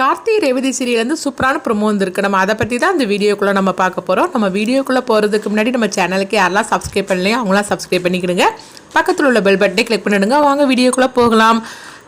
கார்த்தி ரேவதி சீரியலேருந்து சூப்பரான ப்ரொமோ வந்துருக்கு. நம்ம அதை பற்றி தான் அந்த வீடியோக்குள்ளே நம்ம பார்க்க போகிறோம் நம்ம வீடியோக்குள்ளே போகிறதுக்கு முன்னாடி நம்ம சேனலுக்கு யாரெல்லாம் சப்ஸ்கிரைப் பண்ணலையோ அவங்களாம் சப்ஸ்கிரைப் பண்ணிக்கிடுங்க. பக்கத்தில் உள்ள பெல் பட்டனை கிளிக் பண்ணிடுங்க. வாங்க வீடியோக்குள்ளே போகலாம்.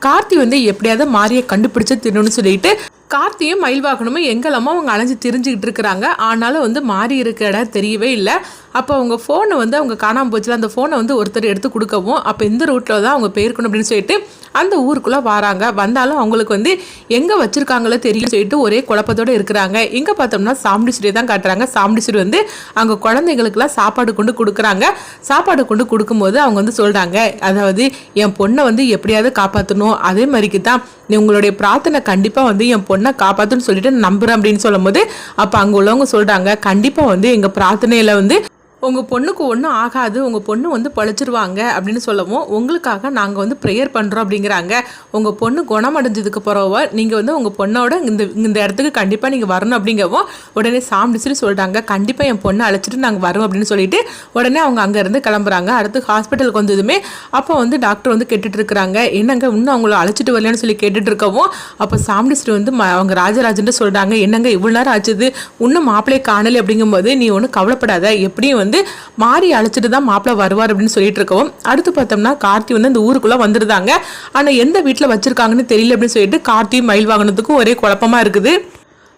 கார்த்தி வந்து எப்படியாவது மாரியை கண்டுபிடிச்சு தின்னு சொல்லிட்டு கார்த்தியும் மயில்வாகனமும் எங்கெல்லாமோ அவங்க அலைஞ்சு தெரிஞ்சுக்கிட்டு இருக்கிறாங்க. ஆனாலும் வந்து மாறி இருக்க இடம் தெரியவே இல்லை. அப்போ அவங்க ஃபோனை வந்து அவங்க காணாமல் போச்சுல அந்த ஃபோனை வந்து ஒருத்தர் எடுத்து கொடுக்கவும் அப்போ இந்த ரூட்டில் தான் அவங்க போயிருக்கணும் அப்படின்னு சொல்லிட்டு அந்த ஊருக்குள்ளே வராங்க. வந்தாலும் அவங்களுக்கு வந்து எங்கே வச்சுருக்காங்களோ தெரியும் சொல்லிட்டு ஒரே குழப்பத்தோடு இருக்கிறாங்க. இங்கே பார்த்தோம்னா சாமுண்டீஸ்வரி தான் காட்டுறாங்க. சாமுண்டீஸ்வரி வந்து அங்கே குழந்தைங்களுக்குலாம் சாப்பாடு கொண்டு கொடுக்குறாங்க. சாப்பாடு கொண்டு கொடுக்கும்போது அவங்க வந்து சொல்கிறாங்க அதாவது என் பொண்ணை வந்து எப்படியாவது காப்பாற்றணும் அதே மாதிரிக்கு தான் உங்களுடைய பிரார்த்தனை கண்டிப்பாக வந்து என் பொண்ணை காப்பாற்றுன்னு சொல்லிட்டு நம்புறேன் நம்புகிறேன் அப்படின்னு சொல்லும்போது அப்போ அங்கே உள்ளவங்க சொல்கிறாங்க கண்டிப்பாக வந்து எங்கள் பிரார்த்தனையில் வந்து உங்கள் பொண்ணுக்கு ஒன்றும் ஆகாது உங்கள் பொண்ணு வந்து பழிச்சிருவாங்க அப்படின்னு சொல்லவும் உங்களுக்காக நாங்கள் வந்து ப்ரேயர் பண்ணுறோம் அப்படிங்கிறாங்க. உங்கள் பொண்ணு குணமடைஞ்சதுக்கு பிறகு நீங்கள் வந்து உங்கள் பொண்ணோட இந்த இந்த இடத்துக்கு கண்டிப்பாக நீங்கள் வரணும் அப்படிங்கவும் உடனே சாம்பிடிச்சுட்டு சொல்லிட்டாங்க கண்டிப்பாக என் பொண்ணை அழைச்சிட்டு நாங்கள் வரோம் அப்படின்னு சொல்லிட்டு உடனே அவங்க அங்கேருந்து கிளம்புறாங்க. அடுத்து ஹாஸ்பிட்டலுக்கு வந்ததுமே அப்போ வந்து டாக்டர் வந்து கேட்டுட்ருக்குறாங்க என்னங்க இன்னும் அவங்கள அழைச்சிட்டு வரலன்னு சொல்லி கேட்டுட்டு இருக்கவும் அப்போ சாம்பிடிச்சிட்டு வந்து ம- அவங்க ராஜராஜன்ட்டு சொல்கிறாங்க என்னங்க இவ்வளோ நேரம் ஆச்சுது? இன்னும் மாப்பிள்ளையை காணலை அப்படிங்கும்போது நீ ஒன்றும் கவலைப்படாத. எப்படியும் வந்து வந்து மாறி அழைச்சிட்டு தான் மாப்பிள்ளை வருவார் அப்படின்னு சொல்லிட்டு இருக்கவும் அடுத்து பார்த்தோம்னா கார்த்தி வந்து அந்த ஊருக்குள்ளே வந்துருந்தாங்க. ஆனால் எந்த வீட்டில் வச்சிருக்காங்கன்னு தெரியல அப்படின்னு சொல்லிட்டு கார்த்தி மயில் வாகனத்துக்கும் ஒரே குழப்பமா இருக்குது.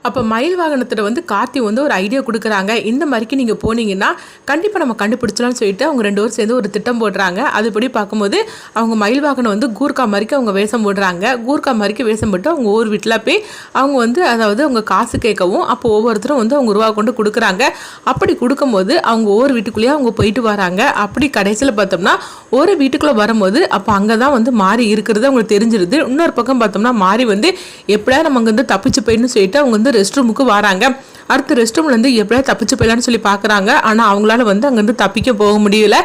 அப்போ மயில் வாகனத்தில் வந்து கார்த்தி வந்து ஒரு ஐடியா கொடுக்குறாங்க. இந்த மாதிரிக்கு நீங்கள் போனீங்கன்னா கண்டிப்பாக நம்ம கண்டுபிடிச்சலாம்னு சொல்லிட்டு அவங்க ரெண்டு பேரும் சேர்ந்து ஒரு திட்டம் போடுறாங்க. அதுபடி பார்க்கும்போது அவங்க மயில் வாகனம் வந்து கூர்க்கா மாதிரிக்கு அவங்க வேஷம் போடுறாங்க. கூர்க்கா மாதிரிக்கு வேஷம் போட்டு அவங்க ஒவ்வொரு வீட்டில் போய் அவங்க வந்து அதாவது அவங்க காசு கேட்கவும் அப்போ ஒவ்வொருத்தரும் வந்து அவங்க ரூபா கொண்டு கொடுக்குறாங்க. அப்படி கொடுக்கும்போது அவங்க ஒவ்வொரு வீட்டுக்குள்ளேயே அவங்க போயிட்டு வராங்க. அப்படி கடைசியில் பார்த்தோம்னா ஒரு வீட்டுக்குள்ளே வரும்போது அப்போ அங்கே தான் வந்து மாறி இருக்கிறது அவங்களுக்கு தெரிஞ்சிருது. இன்னொரு பக்கம் பார்த்தோம்னா மாறி வந்து எப்படியா நம்ம அங்கே வந்து தப்பிச்சு போயின்னு சொல்லிட்டு அவங்க வந்து ரெஸ்ட் ரூமுக்கு வராங்க. அடுத்த ரெஸ்ட் ரூம்லேருந்து எப்படியா தப்பிச்சு போயிடலான்னு சொல்லி பார்க்குறாங்க. ஆனால் அவங்களால வந்து அங்கேருந்து தப்பிக்க போக முடியல.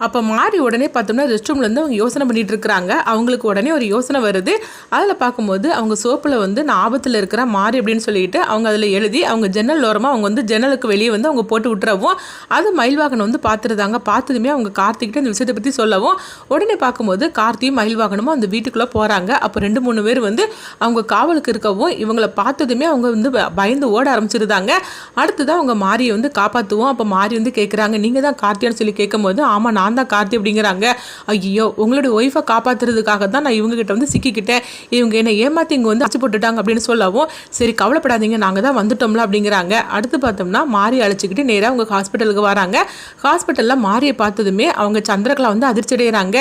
அப்போ மாறி உடனே பார்த்தோம்னா ரெஸ்ட் ரூம்லேருந்து அவங்க யோசனை பண்ணிட்டு இருக்கிறாங்க. அவங்களுக்கு உடனே ஒரு யோசனை வருது. அதில் பார்க்கும்போது அவங்க சோப்பில் வந்து நான் ஆபத்தில் இருக்கிற மாறி அப்படின்னு சொல்லிட்டு அவங்க அதில் எழுதி அவங்க ஜன்னல் ஓரமாக அவங்க வந்து ஜன்னலுக்கு வெளியே வந்து அவங்க போட்டு விட்டுறவும் அது மயில்வாகனம் வந்து பார்த்துருந்தாங்க. பார்த்ததுமே அவங்க கார்த்திக்கிட்ட இந்த விஷயத்தை பற்றி சொல்லவும் உடனே பார்க்கும்போது கார்த்தியும் மயில் வாகனமும் அந்த வீட்டுக்குள்ளே போகிறாங்க அப்போ ரெண்டு மூணு பேர் வந்து அவங்க காவலுக்கு இருக்கவும் இவங்களை பார்த்ததுமே அவங்க வந்து பயந்து ஓட ஆரம்பிச்சிருந்தாங்க. அடுத்ததான் அவங்க மாரியை வந்து காப்பாற்றுவோம் அப்போ மாறி வந்து கேட்குறாங்க நீங்கள் தான் கார்த்தியான்னு சொல்லி கேட்கும்போது ஆமாம் நான் தான் கார்த்தி அப்படிங்கிறாங்க. ஐயோ உங்களுடைய ஒய்ஃபை காப்பாற்றுறதுக்காக தான் நான் இவங்ககிட்ட வந்து சிக்கிக்கிட்டேன். இவங்க என்னை ஏமாற்றி இங்கே வந்து அச்சு போட்டுட்டாங்க அப்படின்னு சொல்லவும் சரி கவலைப்படாதீங்க நாங்கள் தான் வந்துட்டோம்ல அப்படிங்கிறாங்க. அடுத்து பார்த்தோம்னா மாறி அழைச்சிக்கிட்டு நேராக அவங்க ஹாஸ்பிட்டலுக்கு வராங்க. ஹாஸ்பிட்டலில் மாரியை பார்த்ததுமே அவங்க சந்திரகலா வந்து அதிர்ச்சி அடைகிறாங்க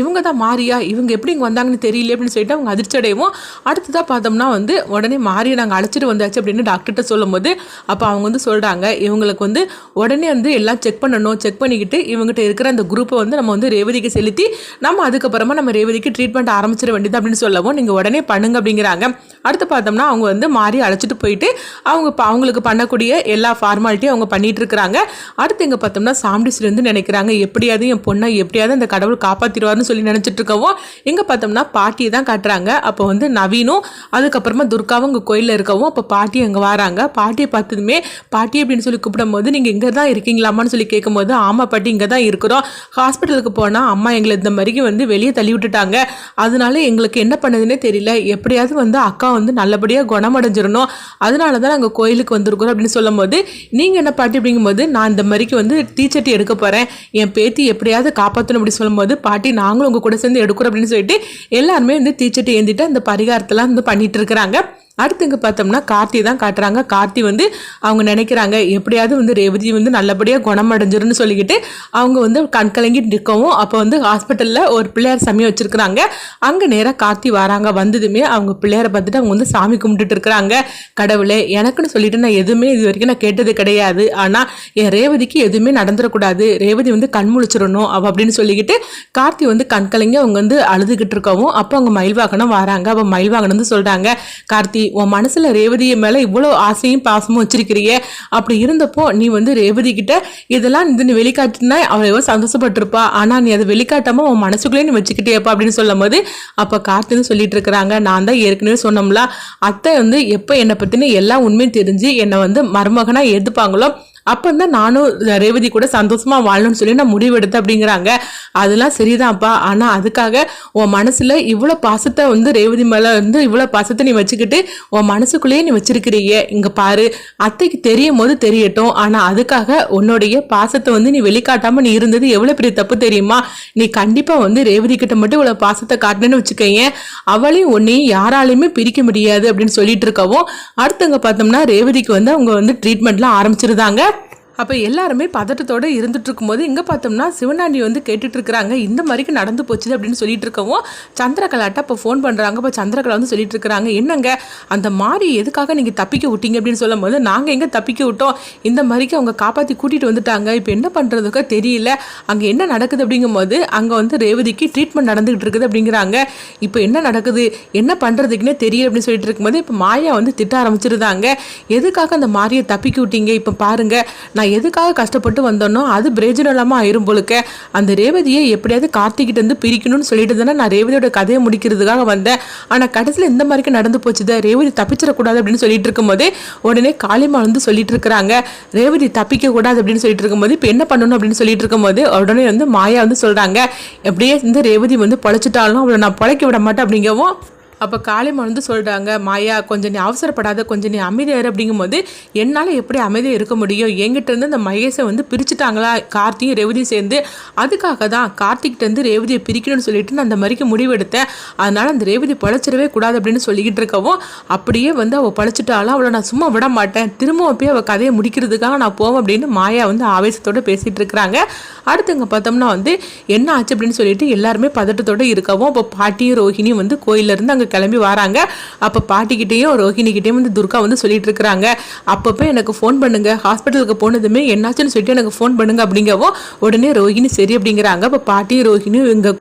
இவங்க தான் மாரியா? இவங்க எப்படி இங்கே வந்தாங்கன்னு தெரியல அப்படின்னு சொல்லிட்டு அவங்க அதிர்ச்சி அடையவும் அடுத்ததாக பார்த்தோம்னா வந்து உடனே மாரியை நாங்கள் அழைச்சிட்டு வந்தாச்சு அப்படின்னு டாக்டர்கிட்ட சொல்லும்போது அப்போ அவங்க வந்து சொல்கிறாங்க இவங்களுக்கு வந்து உடனே வந்து எல்லாம் செக் பண்ணணும் செக் பண்ணிக்கிட்டு இவங்ககிட்ட இருக்கிற அந்த குரூப்பை வந்து நம்ம வந்து ரேவதிக்கு செலுத்தி நம்ம அதுக்கப்புறமா நம்ம ரேவதிக்கு ட்ரீட்மெண்ட் ஆரம்பிச்சிட வேண்டியது அப்படின்னு சொல்லவும் நீங்கள் உடனே பண்ணுங்க அப்படிங்கிறாங்க. அடுத்து பார்த்தோம்னா அவங்க வந்து மாறி அழைச்சிட்டு போயிட்டு அவங்க ப- அவங்களுக்கு பண்ணக்கூடிய எல்லா ஃபார்மாலிட்டியும் அவங்க பண்ணிட்டு இருக்கிறாங்க. அடுத்து இங்கே பார்த்தோம்னா சாம்டிஸ்லேருந்து நினைக்கிறாங்க எப்படியாவது என் பொண்ணை எப்படியாவது அந்த கடவுள் காப்பாற்றிடுவார்னு சொல்லி நினச்சிட்டு இருக்கவும் இங்கே பார்த்தோம்னா பாட்டியை தான் காட்டுறாங்க. அப்போ வந்து நவீனும் அதுக்கப்புறமா துர்காவும் இங்கே கோயிலில் இருக்கவும் அப்போ பாட்டி அங்கே வராங்க. பாட்டியை பார்த்ததுமே பாட்டி அப்படின்னு சொல்லி கூப்பிடும்போது நீங்கள் இங்கே தான் இருக்கீங்களாமான்னு சொல்லி கேட்கும்போது ஆமாம் பாட்டி இங்கே தான் இருக்கிறோம். ஹாஸ்பிட்டலுக்கு போனால் அம்மா எங்களை இந்த மாதிரிக்கு வந்து வெளியே தள்ளி விட்டுட்டாங்க. அதனால எங்களுக்கு என்ன பண்ணதுன்னே தெரியல. எப்படியாவது வந்து அக்கா வந்து நல்லபடியாக குணமடைஞ்சிடணும். அதனால தான் நாங்கள் கோயிலுக்கு வந்திருக்கிறோம் அப்படின்னு சொல்லும்போது நீங்கள் என்ன பாட்டி? அப்படிங்கும்போது நான் இந்த மாதிரிக்கு வந்து டீச்சர்ட்டி எடுக்க போகிறேன் என் பேத்தி எப்படியாவது காப்பாற்றணும் அப்படின்னு சொல்லும்போது பாட்டி நாங்களும் உங்கள் கூட சேர்ந்து எடுக்கிறோம் அப்படின்னு சொல்லிட்டு எல்லாருமே வந்து டீச்சர்ட்டி ஏந்திட்டு அந்த பரிகாரத்தெல்லாம் வந்து பண்ணிட்டு இருக்கிறாங்க. அடுத்துங்க பார்த்தோம்னா கார்த்தி தான் காட்டுறாங்க. கார்த்தி வந்து அவங்க நினைக்கிறாங்க எப்படியாவது வந்து ரேவதி வந்து நல்லபடியாக குணமடைஞ்சிரும்னு சொல்லிக்கிட்டு அவங்க வந்து கண் கலங்கிட்டு அப்போ வந்து ஹாஸ்பிட்டலில் ஒரு பிள்ளையார் சாமி வச்சுருக்குறாங்க. அங்கே நேராக கார்த்தி வராங்க. வந்ததுமே அவங்க பிள்ளையாரை பார்த்துட்டு அவங்க வந்து சாமி கும்பிட்டுட்டு இருக்கிறாங்க. கடவுளே எனக்குன்னு சொல்லிட்டு நான் எதுவுமே இது வரைக்கும் நான் கேட்டது கிடையாது. ஆனால் என் ரேவதிக்கு எதுவுமே நடந்துடக்கூடாது. ரேவதி வந்து கண் முழிச்சிடணும் அவ அப்படின்னு சொல்லிக்கிட்டு கார்த்தி வந்து கண் கலங்கி அவங்க வந்து அழுதுகிட்டு இருக்கவும் அப்போ அவங்க மயில் வாகனம் வராங்க. அவள் மயில்வாகனம் வந்து சொல்கிறாங்க கார்த்தி உன் மனசில் ரேவதியை மேலே இவ்வளோ ஆசையும் பாசமும் வச்சிருக்கிறிய? அப்படி இருந்தப்போ நீ வந்து ரேவதி கிட்ட இதெல்லாம் இது நீ வெளிக்காட்டினா அவள் எவ்வளோ சந்தோஷப்பட்டிருப்பா? ஆனால் நீ அதை வெளிக்காட்டாம உன் மனசுக்குள்ளே நீ வச்சுக்கிட்டேப்பா அப்படின்னு சொல்லும் போது அப்போ கார்த்தின்னு சொல்லிட்டு இருக்கிறாங்க. நான் தான் ஏற்கனவே சொன்னோம்ல அத்தை வந்து எப்போ என்னை பற்றின எல்லா உண்மையும் தெரிஞ்சு என்னை வந்து மருமகனாக ஏற்றுப்பாங்களோ அப்போ தான் நானும் ரேவதி கூட சந்தோஷமாக வாழணும்னு சொல்லி நான் முடிவெடுத்தேன் அப்படிங்கிறாங்க. அதெல்லாம் சரிதான்ப்பா. ஆனால் அதுக்காக உன் மனசில் இவ்வளோ பாசத்தை வந்து ரேவதி மேலே வந்து இவ்வளோ பாசத்தை நீ வச்சுக்கிட்டு உன் மனசுக்குள்ளேயே நீ வச்சிருக்கிறீங்க. இங்கே பாரு அத்தைக்கு தெரியும் போது தெரியட்டும். ஆனால் அதுக்காக உன்னுடைய பாசத்தை வந்து நீ வெளிக்காட்டாமல் நீ இருந்தது எவ்வளோ பெரிய தப்பு தெரியுமா? நீ கண்டிப்பாக வந்து ரேவதி கிட்ட மட்டும் இவ்வளோ பாசத்தை காட்டணும்னு வச்சுக்கோங்க அவளையும் உன்னையும் யாராலையுமே பிரிக்க முடியாது அப்படின்னு சொல்லிட்டு இருக்கவும் அடுத்தவங்க பார்த்தோம்னா ரேவதிக்கு வந்து அவங்க வந்து ட்ரீட்மெண்ட்லாம் ஆரம்பிச்சிருந்தாங்க. அப்போ எல்லாருமே பதட்டத்தோடு இருந்துட்டு இருக்கும்போது இங்கே பார்த்தோம்னா சிவனாண்டி வந்து கேட்டுட்டு இருக்கிறாங்க இந்த மாதிரிக்கு நடந்து போச்சு அப்படின்னு சொல்லிட்டு இருக்கவும் சந்திரகலாட்ட அப்போ ஃபோன் பண்ணுறாங்க இப்போ சந்திரகலா வந்து சொல்லிட்டு இருக்கிறாங்க என்னங்க அந்த மாதிரி எதுக்காக நீங்கள் தப்பிக்க விட்டீங்க அப்படின்னு சொல்லும் போது நாங்கள் எங்கே தப்பிக்க விட்டோம் இந்த மாதிரிக்கு அவங்க காப்பாற்றி கூட்டிகிட்டு வந்துட்டாங்க இப்போ என்ன பண்ணுறதுக்கோ தெரியல அங்கே என்ன நடக்குது அப்படிங்கும்போது அங்கே வந்து ரேவதிக்கு ட்ரீட்மெண்ட் நடந்துகிட்டு இருக்குது அப்படிங்கிறாங்க. இப்போ என்ன நடக்குது என்ன பண்ணுறதுக்குன்னே தெரியல அப்படின்னு சொல்லிட்டு இருக்கும்போது இப்போ மாயா வந்து திட்ட ஆரம்பிச்சிருந்தாங்க எதுக்காக அந்த மாரியை தப்பிக்க விட்டீங்க இப்போ பாருங்கள் நான் நான் எதுக்காக கஷ்டப்பட்டு வந்தோனோ அது பிரயோஜனம் இல்லாமல் ஆயிரும் போலுக்க அந்த ரேவதியை எப்படியாவது கார்த்திகிட்ட இருந்து பிரிக்கணும்னு சொல்லிட்டு தானே நான் ரேவதியோட கதையை முடிக்கிறதுக்காக வந்தேன். ஆனால் கடைசியில் இந்த மாதிரிக்கு நடந்து போச்சுதா ரேவதி தப்பிச்சிடக்கூடாது அப்படின்னு சொல்லிட்டு இருக்கும்போது உடனே காளிமா வந்து சொல்லிட்டு இருக்கிறாங்க. ரேவதி தப்பிக்க கூடாது அப்படின்னு சொல்லிட்டு இருக்கும்போது இப்போ என்ன பண்ணணும் அப்படின்னு சொல்லிட்டு இருக்கும்போது உடனே வந்து மாயா வந்து சொல்கிறாங்க எப்படியே இந்த ரேவதி வந்து பழச்சிட்டாலும் அவளை நான் பழைக்க விட மாட்டேன் அப்படிங்கவும் அப்போ காளிமா வந்து சொல்கிறாங்க மாயா கொஞ்சம் நீ அவசரப்படாத கொஞ்சம் நீ அமைதியார் அப்படிங்கும்போது என்னால் எப்படி அமைதியாக இருக்க முடியும்? என்கிட்டருந்து அந்த மகேஷை வந்து பிரிச்சுட்டாங்களா? கார்த்தியும் ரேவதியும் சேர்ந்து. அதுக்காக தான் கார்த்திகிட்டேருந்து ரேவதியை பிரிக்கணும்னு சொல்லிட்டு நான் அந்த மாதிரிக்கு முடிவெடுத்தேன். அதனால் அந்த ரேவதி பழச்சிடவே கூடாது அப்படின்னு சொல்லிக்கிட்டு இருக்கவும் அப்படியே வந்து அவள் பழச்சிட்டாலும் அவளை நான் சும்மா விட மாட்டேன். திரும்பவும் போய் அவள் கதையை முடிக்கிறதுக்காக நான் போவேன் அப்படின்னு மாயா வந்து ஆவேசத்தோடு பேசிகிட்டு இருக்கிறாங்க. அடுத்தவங்க பார்த்தோம்னா வந்து என்ன ஆச்சு? அப்படின்னு சொல்லிட்டு எல்லாருமே பதட்டத்தோடு இருக்கவும் அப்போ பாட்டியும் ரோஹிணியும் வந்து கோயிலேருந்து அங்கே கிளம்பி வராங்க. அப்போ பாட்டிக்கிட்டேயும் ரோஹிணிக்கிட்டேயும் வந்து துர்கா வந்து சொல்லிட்டு இருக்கிறாங்க அப்பப்போ எனக்கு ஃபோன் பண்ணுங்க. ஹாஸ்பிட்டலுக்கு போனதுமே என்னாச்சுன்னு சொல்லிட்டு எனக்கு ஃபோன் பண்ணுங்க அப்படிங்கவும் உடனே ரோஹிணி சரி அப்படிங்கிறாங்க. அப்போ பாட்டியும் ரோஹிணியும் இங்கே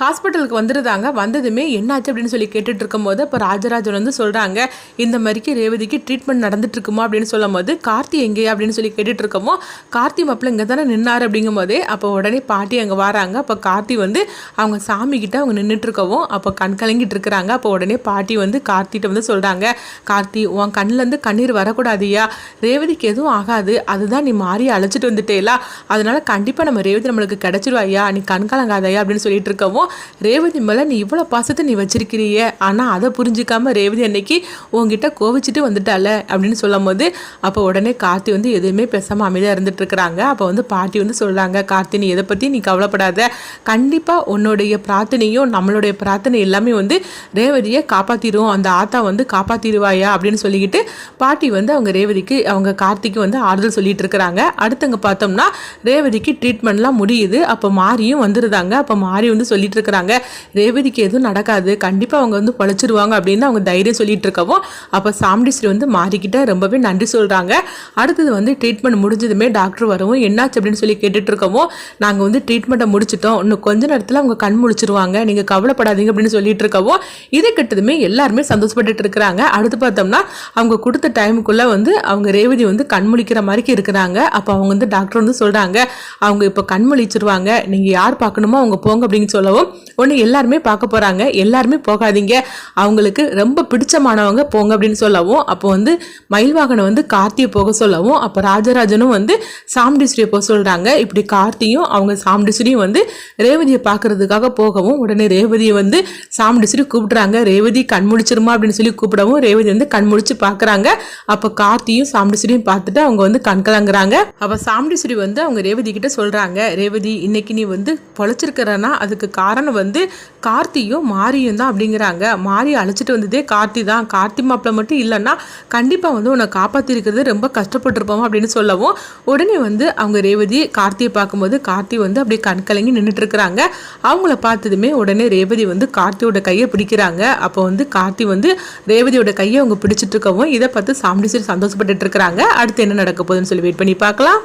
ஹாஸ்பிட்டலுக்கு வந்துருந்தாங்க வந்ததுமே என்னாச்சு அப்படின்னு சொல்லி கேட்டுட்டு இருக்கும்போது அப்போ ராஜராஜன் வந்து சொல்கிறாங்க இந்த மாதிரிக்கு ரேவதிக்கு ட்ரீட்மெண்ட் நடந்துட்டு இருக்குமா அப்படின்னு சொல்லும் போது கார்த்தி எங்கேயா அப்படின்னு சொல்லி கேட்டுட்டு இருக்கமோ கார்த்தி மாப்பிள்ள இங்கே தானே நின்னார்? அப்படிங்கும் போதே அப்போ உடனே பாட்டி அங்கே வராங்க. அப்போ கார்த்தி வந்து அவங்க சாமி கிட்ட அவங்க நின்றுட்டு இருக்கவும் அப்போ கண் கலங்கிட்டு இருக்கிறாங்க. அப்போ உடனே பாட்டி வந்து கார்த்திகிட்ட வந்து சொல்கிறாங்க கார்த்தி உன் கண்ணிலேருந்து கண்ணீர் வரக்கூடாதியா. ரேவதிக்கு எதுவும் ஆகாது. அதுதான் நீ மாறி அழைச்சிட்டு வந்துட்டேலா. அதனால கண்டிப்பாக நம்ம ரேவதி நம்மளுக்கு கிடைச்சிருவாயா நீ கண் கலங்காதையா? அப்படின்னு சொல்லிட்டு இருக்கவும் ரேவதி மேலே நீ இவ்வளோ பாசத்தை நீ வச்சிருக்கிறிய? ஆனால் அதை புரிஞ்சிக்காம ரேவதி அன்னைக்கு உங்ககிட்ட கோவிச்சிட்டு வந்துட்டால அப்படின்னு சொல்லும் போது அப்போ உடனே கார்த்தி வந்து எதுவுமே பேசாமல் அமைதியாக இருந்துட்டு இருக்கிறாங்க. அப்போ வந்து பாட்டி வந்து சொல்கிறாங்க கார்த்தி நீ எதை பற்றி நீ கவலைப்படாத. கண்டிப்பாக உன்னுடைய பிரார்த்தனையும் நம்மளுடைய பிரார்த்தனை எல்லாமே வந்து ரேவதியை காப்பாற்றிடுவோம் அந்த ஆத்தா வந்து காப்பாற்றிடுவாயா அப்படின்னு சொல்லிக்கிட்டு பாட்டி வந்து அவங்க ரேவதிக்கு அவங்க கார்த்திக்கு வந்து ஆறுதல் சொல்லிட்டு இருக்கிறாங்க. அடுத்தவங்க பார்த்தோம்னா ரேவதிக்கு ட்ரீட்மெண்ட்லாம் முடியுது. அப்போ மாரியும் வந்துருந்தாங்க அப்போ மாறி வந்து சொல்லிட்டு இருக்கிறாங்க ரேவதிக்கு எதுவும் நடக்காது. கண்டிப்பாக அவங்க வந்து பொழைச்சிருவாங்க அப்படின்னு அவங்க தைரியம் சொல்லிட்டு இருக்கவும் அப்போ சாம்டிஸ்ரீ வந்து மாறிக்கிட்ட ரொம்பவே நன்றி சொல்கிறாங்க அடுத்தது வந்து ட்ரீட்மெண்ட் முடிஞ்சதுமே டாக்டர் வரவும் என்னாச்சு அப்படின்னு சொல்லி கேட்டுட்டு இருக்கவும் நாங்கள் வந்து ட்ரீட்மெண்ட்டை முடிச்சிட்டோம். இன்னும் கொஞ்ச நேரத்தில் அவங்க கண் முழிச்சிருவாங்க. நீங்கள் கவலைப்படாதீங்க அப்படின்னு சொல்லிட்டு இருக்கவும் இதை கிட்டதுமே எல்லாருமே சந்தோஷப்பட்டுட்டு இருக்கிறாங்க. அடுத்து பார்த்தோம்னா அவங்க கொடுத்த டைமுக்குள்ளே வந்து அவங்க ரேவதி வந்து கண் முழிக்கிற மாதிரி இருக்கிறாங்க. அப்போ அவங்க வந்து டாக்டர் வந்து சொல்கிறாங்க அவங்க இப்போ கண் முழிச்சிருவாங்க. நீங்கள் யார் பார்க்கணுமோ அவங்க போங்க அப்படின்னு சொல்லவும் ஒன்று எல்லாருமே பார்க்க போகிறாங்க எல்லாருமே போகாதீங்க. அவங்களுக்கு ரொம்ப பிடிச்சமானவங்க போங்க அப்படின்னு சொல்லவும் அப்போ வந்து மயில்வாகனை வந்து கார்த்தியை போக சொல்லவும் அப்போ ராஜராஜனும் வந்து சாம்டிஸ்ரீயை போக சொல்கிறாங்க இப்படி கார்த்தியும் அவங்க சாம்டிஸ்ரீயும் வந்து ரேவதியை பார்க்கறதுக்காக போகவும் உடனே ரேவதியை வந்து சாம்டிஸ்ரீ கூப்பிடுறாங்க. ரேவதி கண் முடிச்சிருமா அப்படின்னு சொல்லி கூப்பிடவும் ரேவதி வந்து கண் முடிச்சு பார்க்குறாங்க. அப்போ கார்த்தியும் சாம்டிஸ்ரீயும் பார்த்துட்டு அவங்க வந்து கண் கலங்குறாங்க. அப்போ சாம்டிஸ்ரீ வந்து அவங்க ரேவதி கிட்ட சொல்கிறாங்க ரேவதி இன்னைக்கு நீ வந்து பொழைச்சிருக்கிறனா அதுக்கு காரணம் காரணம் வந்து கார்த்தியும் மாரியும் தான் அப்படிங்கிறாங்க. மாரி அழைச்சிட்டு வந்ததே கார்த்தி தான். கார்த்தி மாப்பிள்ள மட்டும் இல்லைன்னா கண்டிப்பாக வந்து உன்னை காப்பாற்றிருக்கிறது ரொம்ப கஷ்டப்பட்டுருப்போம் அப்படின்னு சொல்லவும் உடனே வந்து அவங்க ரேவதி கார்த்தியை பார்க்கும்போது கார்த்தி வந்து அப்படியே கண்கலங்கி நின்றுட்டு இருக்கிறாங்க அவங்கள பார்த்ததுமே உடனே ரேவதி வந்து கார்த்தியோட கையை பிடிக்கிறாங்க. அப்போ வந்து கார்த்தி வந்து ரேவதியோட கையை அவங்க பிடிச்சிட்டு இருக்கவும் இதை பார்த்து சாம்பிடிச்சு சந்தோஷப்பட்டுட்டு இருக்கிறாங்க. அடுத்து என்ன நடக்க போகுதுன்னு சொல்லி வெயிட் பண்ணி பார்க்கலாம்.